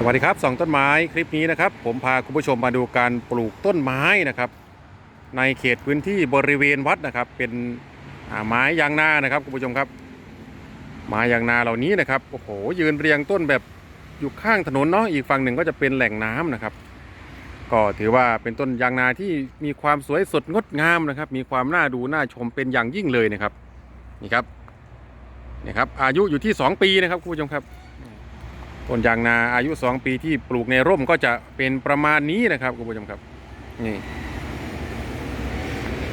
สวัสดีครับสองต้นไม้คลิปนี้นะครับ ผมพาคุณผู้ชมมาดูการปลูกต้นไม้นะครับ ในเขตพื้นที่บริเวณวัดนะครับ เป็นไม้ยางนานะครับคุณผู้ชมครับไม้ยางนาเหล่านี้นะครับโอ้โหยืนเรียงต้นแบบอยู่ข้างถนนเนาะอีกฝั่งหนึ่งก็จะเป็นแหล่งน้ำนะครับ ก็ถือว่าเป็นต้นยางนาที่มีความสวยสดงดงามนะครับ มีความน่าดูน่าชมเป็นอย่างยิ่งเลยนะครับนี่ครับนี่ครับอายุอยู่ที่ 2 ปีนะครับคุณผู้ชมครับ ต้นยางนาอายุ 2 ปีที่ปลูกในร่มก็จะเป็นประมาณนี้นะครับคุณผู้ชมครับนี่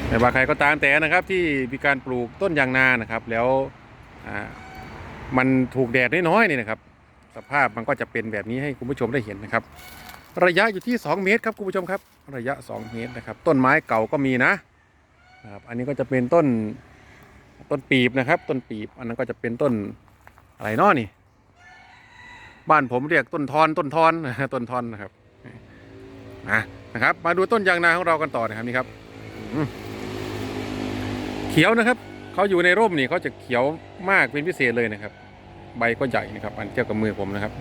ไม่ว่าใครก็ตามแต่นะครับที่มีการปลูกต้นยางนานะครับ แล้วอ่ามันถูกแดดน้อยๆนี่นะครับ สภาพมันก็จะเป็นแบบนี้ให้คุณผู้ชมได้เห็นนะครับ ระยะอยู่ที่ 2 เมตรครับคุณผู้ชมครับ ระยะ 2 เมตรนะครับ ต้นไม้เก่าก็มีนะนะครับ อันนี้ก็จะเป็นต้นต้นปีบนะครับ ต้นปีบ อันนั้นก็จะเป็นต้นอะไรเนาะนี่ บ้านผมเรียกต้นทอนต้นทอนต้นทอนนะครับนะนะครับ มาดูต้นยางนาของเรากันต่อนะครับนี่ครับเขียวนะครับเขาอยู่ในร่มนี่เขาจะเขียวมากเป็นพิเศษเลยนะครับ ใบก็ใหญ่นะครับ อันเทียบกับมือผมนะครับ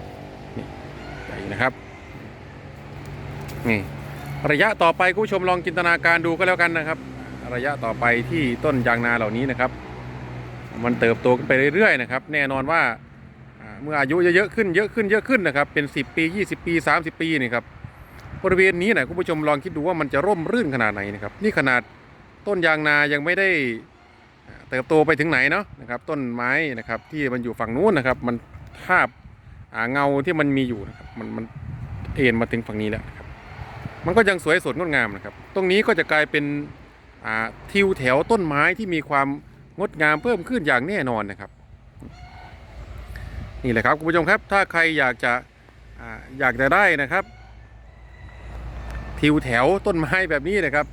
นี่ใหญ่นะครับนี่ระยะต่อไปคุณผู้ชมลองจินตนาการดูก็แล้วกันนะครับ ระยะต่อไปที่ต้นยางนาเหล่านี้นะครับ มันเติบโตขึ้นไปเรื่อยๆนะครับ แน่นอนว่า เมื่ออายุเยอะๆขึ้นเยอะขึ้นเยอะขึ้นนะครับเป็น 10 ปี 20 ปี 30 ปีนี่ครับบริเวณนี้นะคุณผู้ชมลองคิดดูว่ามันจะร่มรื่นขนาดไหนนะครับนี่ขนาดต้นยางนายังไม่ได้เติบโตไปถึงไหนเนาะนะครับต้นไม้นะครับที่มันอยู่ฝั่งนู้นนะครับ มันทาบเงาที่มันมีอยู่นะครับมันมันเอ็นมาถึงฝั่งนี้แล้วครับมันก็ยังสวยสดงดงามนะครับตรงนี้ก็จะกลายเป็นทิวแถวต้นไม้ที่มีความงดงามเพิ่มขึ้นอย่างแน่นอนนะครับ นี่แหละครับคุณผู้ชมครับ ถ้าใครอยากจะอยากจะได้นะครับ ทิวแถวต้นไม้แบบนี้นะครับ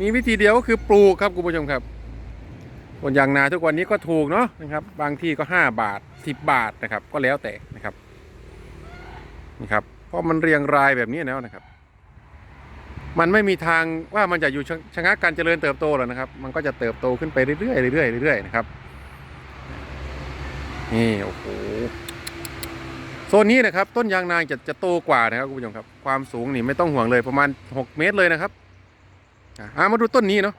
มีวิธีเดียวก็คือปลูกครับคุณผู้ชมครับต้นยางนาทุกวันนี้ก็ถูกเนาะนะครับ บางที่ก็ 5 บาท 10 บาทนะครับ ก็แล้วแต่นะครับนี่ครับเพราะมันเรียงรายแบบนี้แล้วนะครับ มันไม่มีทางว่ามันจะอยู่ชะชะงักการเจริญเติบโตหรอกนะครับ มันก็จะเติบโตขึ้นไปเรื่อยๆเรื่อยๆเรื่อยๆนะครับนี่โอ้โห โซนนี้นะครับต้นยางนาจะจะโตกว่านะครับคุณผู้ชมครับ ความสูงนี่ไม่ต้องห่วงเลยประมาณ 6 เมตรเลยนะครับอะอะมาดูต้นนี้เนาะ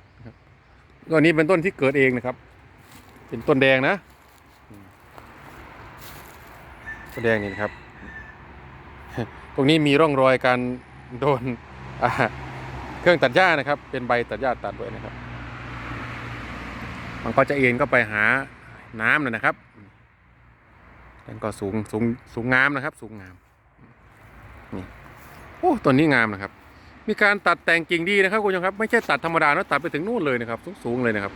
ต้นนี้เป็นต้นที่เกิดเองนะครับ เป็นต้นแดงนะต้นแดงนี่นะครับ ตรงนี้มีร่องรอยการโดนเครื่องตัดหญ้านะครับ เป็นใบตัดหญ้าตัดด้วยนะครับ มันก็จะเอ็นก็ไปหาน้ำนะครับ กันก็สูงสูงสูงงามนะครับ สูงงามนี่โอ้ต้นนี้งามนะครับ มีการตัดแต่งกิ่งดีนะครับคุณผู้ชมครับ ไม่ใช่ตัดธรรมดานะตัดไปถึงนู่นเลยนะครับ สูงสูงเลยนะครับ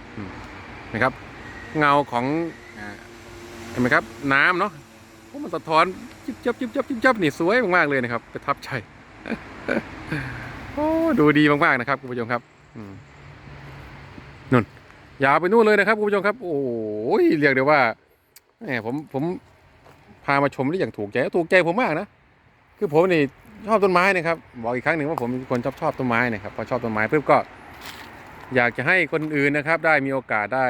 นะครับ เงาของเห็นไหมครับ น้ำเนาะโอ้มันสะท้อนจิบจับจิบจับจิบจับนี่สวยมากๆเลยนะครับประทับใจโอ้ดูดีมากๆนะครับคุณผู้ชมครับนุ่นยาวไปนู่นเลยนะครับคุณผู้ชมครับ โอ้ยเรียกได้ว่าแหมผมผม พามาชมได้อย่างถูกใจถูกใจผมมากนะคือผมนี่ชอบต้นไม้นะครับบอกอีกครั้งหนึ่งว่าผมเป็นคนชอบชอบต้นไม้นะครับพอชอบต้นไม้ปุ๊บก็อยากจะให้คนอื่นนะครับ ได้มีโอกาสได้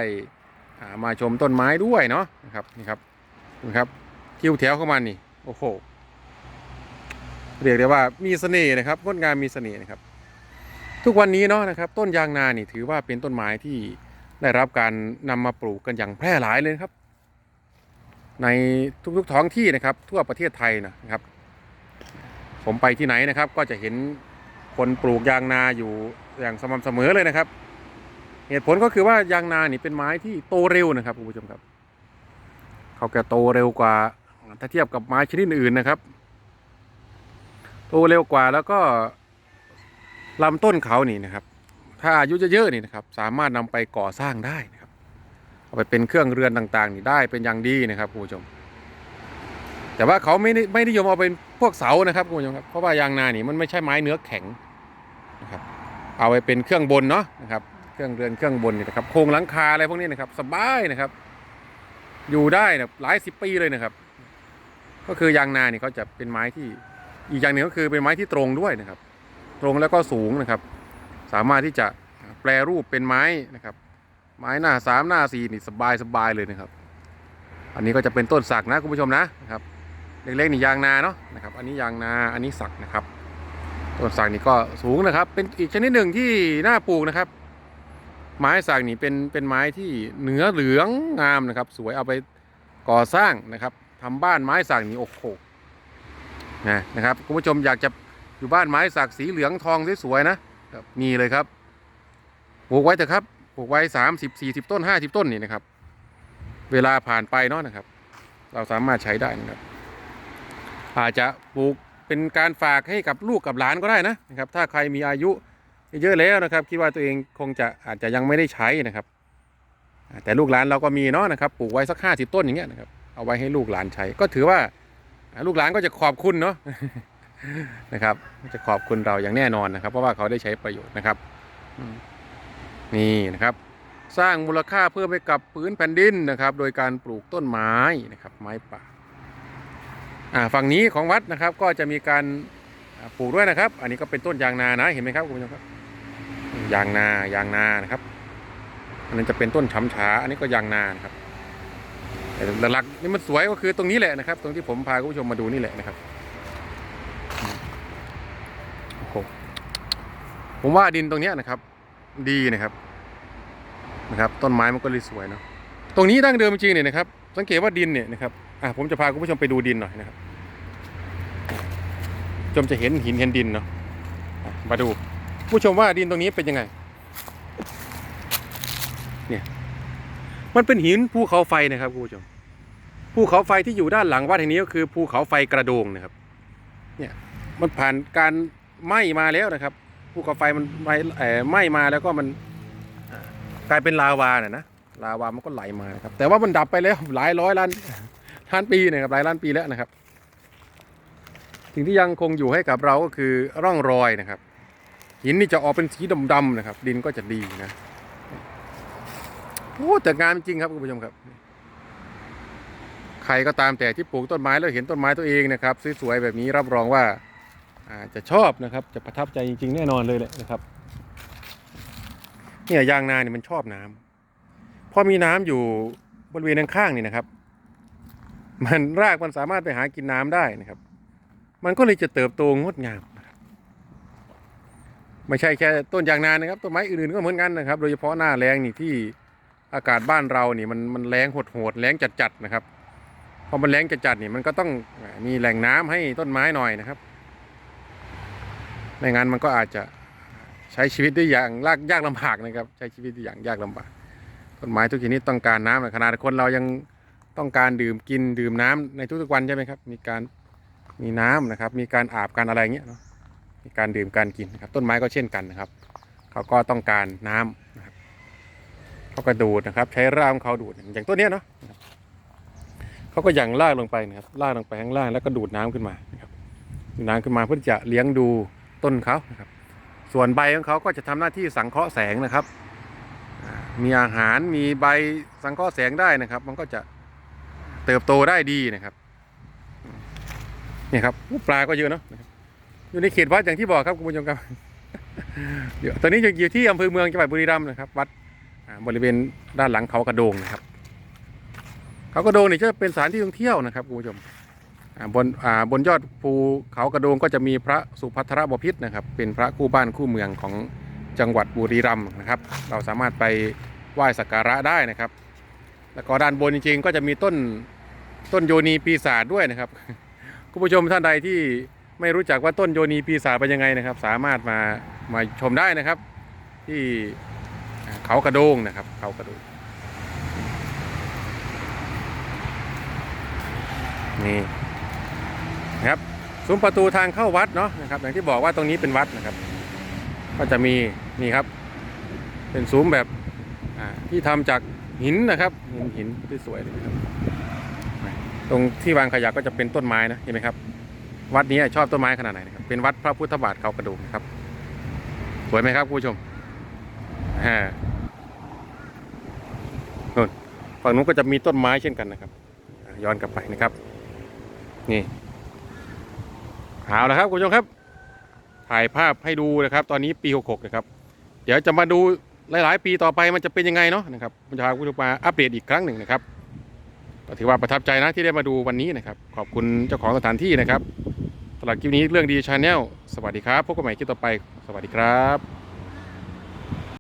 ามาชมต้นไม้ด้วยเนาะนะครับนี่ครับนี่ครับทิวแถวเข้ามานี่โอ้โหเรียกได้ว่ามีเสน่ห์นะครับงดงามมีเสน่ห์นะครับ ทุกวันนี้เนาะนะครับ ต้นยางนานี่ถือว่าเป็นต้นไม้ที่ได้รับการนำมาปลูกกันอย่างแพร่หลายเลยนะครับ ในทุกๆท้องที่นะครับ ทั่วประเทศไทยนะครับ ผมไปที่ไหนนะครับ ก็จะเห็นคนปลูกยางนาอยู่อย่างสม่ำเสมอเลยนะครับ เหตุผลก็คือว่ายางนานี่เป็นไม้ที่โตเร็วนะครับคุณผู้ชมครับ เขาจะโตเร็วกว่าถ้าเทียบกับไม้ชนิดอื่นนะครับ โตเร็วกว่าแล้วก็ลำต้นเขานี่นะครับ ถ้าอายุจะเยอะนี่นะครับ สามารถนำไปก่อสร้างได้น เอาไปเป็นเครื่องเรือนต่างๆนี่ได้เป็นอย่างดีนะครับคุณผู้ชม แต่ว่าเขาไม่ได้ไม่นิยมเอาเป็นพวกเสานะครับคุณผู้ชมครับเพราะว่ายางนานี่มันไม่ใช่ไม้เนื้อแข็งนะครับเอาไปเป็นเครื่องบนเนาะนะครับเครื่องเรือนเครื่องบนนี่นะครับโครงหลังคาอะไรพวกนี้นะครับ สบายนะครับ อยู่ได้นะหลายสิบปีเลยนะครับ ก็คือยางนานี่เขาจะเป็นไม้ที่อีกอย่างหนึ่งก็คือเป็นไม้ที่ตรงด้วยนะครับ ตรงแล้วก็สูงนะครับ สามารถที่จะแปลรูปเป็นไม้นะครับ ไม้หน้าสามหน้าสี่นี่สบายสบายเลยนะครับ อันนี้ก็จะเป็นต้นสักนะคุณผู้ชมนะครับ เล็กๆนี่ยางนาเนาะนะครับ อันนี้ยางนาอันนี้สักนะครับ ต้นสักนี่ก็สูงนะครับ เป็นอีกชนิดหนึ่งที่น่าปลูกนะครับ ไม้สักนี่เป็นเป็นไม้ที่เนื้อเหลืองงามนะครับ สวยเอาไปก่อสร้างนะครับทำบ้านไม้สักนี่โอ้โหนะนะครับคุณผู้ชมอยากจะอยู่บ้านไม้สักสีเหลืองทองสวยๆนะมีเลยครับปลูกไว้เถอะครับ ปลูกไว้สามสิบสี่สิบต้นห้าสิบต้นนี่นะครับ เวลาผ่านไปเนาะนะครับ เราสามารถใช้ได้นะครับ อาจจะปลูกเป็นการฝากให้กับลูกกับหลานก็ได้นะนะครับ ถ้าใครมีอายุเยอะแล้วนะครับ คิดว่าตัวเองคงจะอาจจะยังไม่ได้ใช้นะครับ แต่ลูกหลานเราก็มีเนาะนะครับ ปลูกไว้สักห้าสิบต้นอย่างเงี้ยนะครับ เอาไว้ให้ลูกหลานใช้ ก็ถือว่าลูกหลานก็จะขอบคุณเนาะนะครับ จะขอบคุณเราอย่างแน่นอนนะครับ เพราะว่าเขาได้ใช้ประโยชน์นะครับอื นี่นะครับ สร้างมูลค่าเพิ่มให้กับพื้นแผ่นดินนะครับ โดยการปลูกต้นไม้นะครับ ไม้ป่าอ่าฝั่งนี้ของวัดนะครับก็จะมีการปลูกด้วยนะครับ อันนี้ก็เป็นต้นยางนานะเห็นไหมครับคุณผู้ชมครับยางนายางนานะครับ อันนั้นจะเป็นต้นช้ำฉาอันนี้ก็ยางนานะครับแต่หลักๆนี่มันสวยก็คือตรงนี้แหละนะครับ ตรงที่ผมพาคุณผู้ชมมาดูนี่แหละนะครับผมว่าดินตรงนี้นะครับ ดีนะครับนะครับ ต้นไม้มันก็เลยสวยเนาะตรงนี้ดั้งเดิมจริงเนี่ยนะครับ สังเกตว่าดินเนี่ยนะครับอะผมจะพาคุณผู้ชมไปดูดินหน่อยนะครับชมจะเห็นหินเห็นดินเนาะอะมาดู ผู้ชมว่าดินตรงนี้เป็นยังไง เนี่ย มันเป็นหินภูเขาไฟนะครับคุณผู้ชมภูเขาไฟที่อยู่ด้านหลังวัดแห่งนี้ก็คือภูเขาไฟกระโดงนะครับ เนี่ยมันผ่านการไหม้มาแล้วนะครับ ภูเขาไฟมันไหม้ไหม้มาแล้วก็มันกลายเป็นลาวาเนี่ยนะลาวามันก็ไหลมานะครับแต่ว่ามันดับไปแล้วหลายร้อยล้านล้านปีนะครับหลายล้านปีแล้วนะครับ สิ่งที่ยังคงอยู่ให้กับเราก็คือร่องรอยนะครับ หินนี่จะออกเป็นสีดำๆนะครับ ดินก็จะดีนะโอ้แต่งานจริงครับคุณผู้ชมครับ ใครก็ตามแต่ที่ปลูกต้นไม้แล้วเห็นต้นไม้ตัวเองนะครับ สวยๆแบบนี้รับรองว่า อาจะชอบนะครับ จะประทับใจจริง ๆ แน่นอนเลยแหละนะครับ เนี่ยยางนาเนี่ยมันชอบน้ำพอมีน้ำอยู่บริเวณข้างๆนี่นะครับ มันรากมันสามารถไปหากินน้ำได้นะครับ มันก็เลยจะเติบโตงดงามไม่ใช่แค่ต้นยางนานะครับต้นไม้อื่นๆก็เหมือนกันนะครับ โดยเฉพาะหน้าแรงนี่ที่อากาศบ้านเรานี่มันมันแรงโหดๆแรงจัดๆนะครับพอมันแรงจัดๆนี่มันก็ต้องมีแหล่งน้ำให้ต้นไม้หน่อยนะครับ ไม่งั้นมันก็อาจจะใช้ชีวิตได้อย่างลากยากลำบากนะครับ ใช้ชีวิตได้อย่างยากลำบากต้นไม้ทุกชนิดต้องการน้ำนขนาดคนเรายังต้องการดื่มกินดื่มน้ำในทุกๆวันใช่ไหมครับ มีการมีน้ำนะครับ มีการอาบการอะไรเงี้ยเนาะมีการดื่มการกินนะครับ ต้นไม้ก็เช่นกันนะครับ เขาก็ต้องการน้ำนะครับเขาก็ดูดนะครับ ใช้รากของเขาดูดอย่างต้นเนี้ยเนาะเขาก็ยังรากลงไปนะครับรากลงไปข้างล่างแล้วก็ดูดน้ำขึ้นมานะครับน้ำขึ้นมาเพื่อจะเลี้ยงดู ต้นเขานะครับ ส่วนใบของเขาก็จะทำหน้าที่สังเคราะห์แสงนะครับ มีอาหารมีใบสังเคราะห์แสงได้นะครับ มันก็จะเติบโตได้ดีนะครับเนี่ยครับปลาก็เยอะเนาะอยู่ในเขตวัดอย่างที่บอกครับคุณผู้ชมครับเดี๋ยวตอนนี้อยู่ที่อำเภอเมืองจังหวัดบุรีรัมย์นะครับ วัดบริเวณด้านหลังเขากระโดงนะครับ เขากระโดงนี่จะเป็นสถานที่ท่องเที่ยวนะครับคุณผู้ชม บนบนยอดภูเขากระโดงก็จะมีพระสุภัทรบพิตรนะครับ เป็นพระคู่บ้านคู่เมืองของจังหวัดบุรีรัมย์นะครับ เราสามารถไปไหว้สักการะได้นะครับ แล้วก็ด้านบนจริงๆ ก็จะมีต้นต้นโยนีปีศาจด้วยนะครับคุณผู้ชมท่านใดที่ไม่รู้จักว่าต้นโยนีปีศาจเป็นยังไงนะครับ สามารถมามาชมได้นะครับ ที่เขากระโดงนะครับเขากระโดงนี่ นะครับซุ้มประตูทางเข้าวัดเนาะนะครับอย่างที่บอกว่าตรงนี้เป็นวัดนะครับ ก็จะมีนี่ครับ เป็นซุ้มแบบที่ทำจากหินนะครับหินหินที่สวยเลยนะครับ ตรงที่วางขยะก็จะเป็นต้นไม้นะเห็นไหมครับ วัดนี้ชอบต้นไม้ขนาดไหนนะครับเป็นวัดพระพุทธบาทเขากระดูกนะครับ สวยไหมครับคุณผู้ชมฮ่านู่นฝั่งนู้นก็จะมีต้นไม้เช่นกันนะครับ ย้อนกลับไปนะครับ นี่ เอาละครับคุณผู้ชมครับถ่ายภาพให้ดูนะครับ ตอนนี้ปี 66 นะครับ เดี๋ยวจะมาดูหลาย ๆ ปีต่อไปมันจะเป็นยังไงเนาะนะครับมันจะพาคุณผู้ชมมาอัปเดตอีกครั้งหนึ่งนะครับก็ถือว่าประทับใจนะที่ได้มาดูวันนี้นะครับ ขอบคุณเจ้าของสถานที่นะครับสำหรับคลิปนี้เรื่องดีชาแนลสวัสดีครับพบกันใหม่คลิปต่อไป สวัสดีครับ